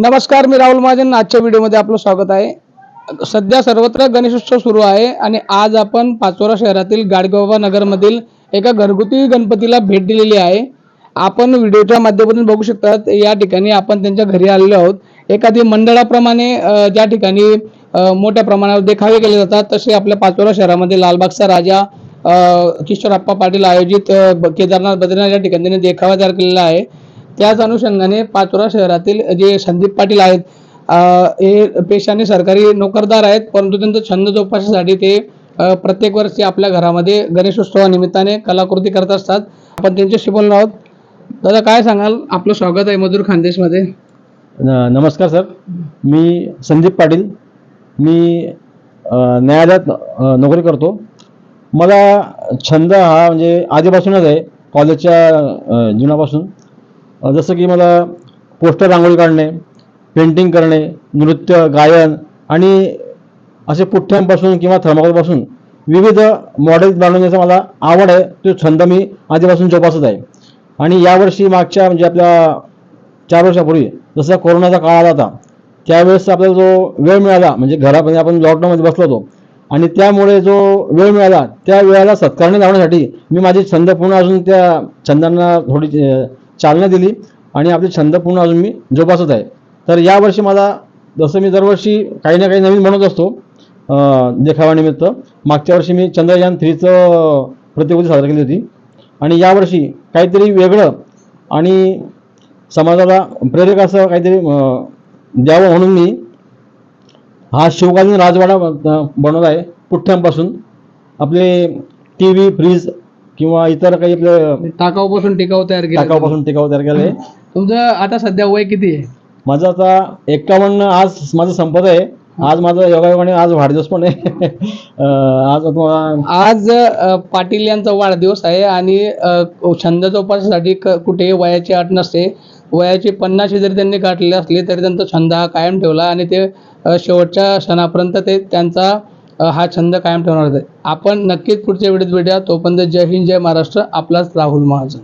नमस्कार मी राहुल महाजन. आजच्या व्हिडिओमध्ये आपलं स्वागत आहे. सध्या सर्वत्र गणेशोत्सव सुरू आहे आणि आज आपण पाचोरा शहरातील गाडगेबाबा नगरमधील एका घरगुती गणपतीला भेट दिलेली आहे. आपण व्हिडिओच्या माध्यमातून बघू शकतात या ठिकाणी आपण त्यांच्या घरी आलेलो आहोत. एखादी मंडळाप्रमाणे ज्या ठिकाणी मोठ्या प्रमाणावर देखावे केले जातात तसे आपल्या पाचोरा शहरामध्ये लालबागचा राजा किशोर आप्पा पाटील आयोजित केदारनाथ बद्रीनाथ या ठिकाणी देखावा तयार केलेला आहे. त्याच अनुषंगाने पाचोरा शहरातील जे संदीप पाटील आहेत हे पेशाने सरकारी नोकरदार आहेत परंतु त्यांचा छंद जोपासण्यासाठी ते प्रत्येक वर्षी आपल्या घरामध्ये गणेशोत्सवानिमित्ताने कलाकृती करत असतात. आपण त्यांच्याशी बोललो आहोत. दादा काय सांगाल? आपलं स्वागत आहे मधुर खानदेशमध्ये. नमस्कार सर. मी संदीप पाटील. मी न्यायालयात नोकरी करतो. मला छंद हा म्हणजे आधीपासूनच आहे. कॉलेजच्या जीवनापासून जसं की मला पोस्टर रांगोळी काढणे पेंटिंग करणे नृत्य गायन आणि असे पुठ्ठ्यांपासून किंवा थर्माकोलपासून विविध मॉडेल्स बनवण्याचा मला आवड आहे. तो छंद मी आधीपासून जोपासत आहे. आणि यावर्षी मागच्या म्हणजे आपल्या चार वर्षापूर्वी जसा कोरोनाचा काळ आला होता त्यावेळेस आपल्याला जो वेळ मिळाला म्हणजे घरामध्ये आपण लॉकडाऊनमध्ये बसलो होतो आणि त्यामुळे जो वेळ मिळाला त्या वेळेला सत्कारणी लावण्यासाठी मी माझे छंद पूर्ण अजून त्या छंदांना थोडी चालना दिली आणि आपले छंद पूर्ण अजून मी जोपासत आहे. तर यावर्षी मला जसं मी दरवर्षी काही ना काही नवीन म्हणत असतो देखावानिमित्त मागच्या वर्षी मी चंद्रयान थ्रीचं प्रतिकृती सादर केली होती. आणि यावर्षी काहीतरी वेगळं आणि समाजाला प्रेरक असं काहीतरी द्यावं म्हणून मी हा शिवकालीन राजवाडा बनवला आहे पुठ्ठ्यांपासून. आपले टी व्ही फ्रीज किंवा इतर काही आपले टाकाऊपासून टिकाऊ तयार केला टाकाऊपासून टिकाऊ तयार केलं आहे. तुमचं आता सध्या वय किती आहे? माझं आता एक्कावन्न आज माझं संपत आहे. आज माझं योगायोगाने आज वाढदिवस पण आहे. आज तुम्हाला आज पाटील यांचा वाढदिवस आहे आणि छंद जोपासण्यासाठी क- कुठेही वयाची अट नसते. वयाची पन्नाशी जरी त्यांनी गाठलेली असली तरी त्यांचा छंद हा कायम ठेवला आणि ते शेवटच्या क्षणापर्यंत ते त्यांचा हा छंद कायम ठेवणार आहे. आपण नक्कीच पुढच्या वेळेत भेटूया. तोपर्यंत जय हिंद जय महाराष्ट्र. आपलाच राहुल महाजन.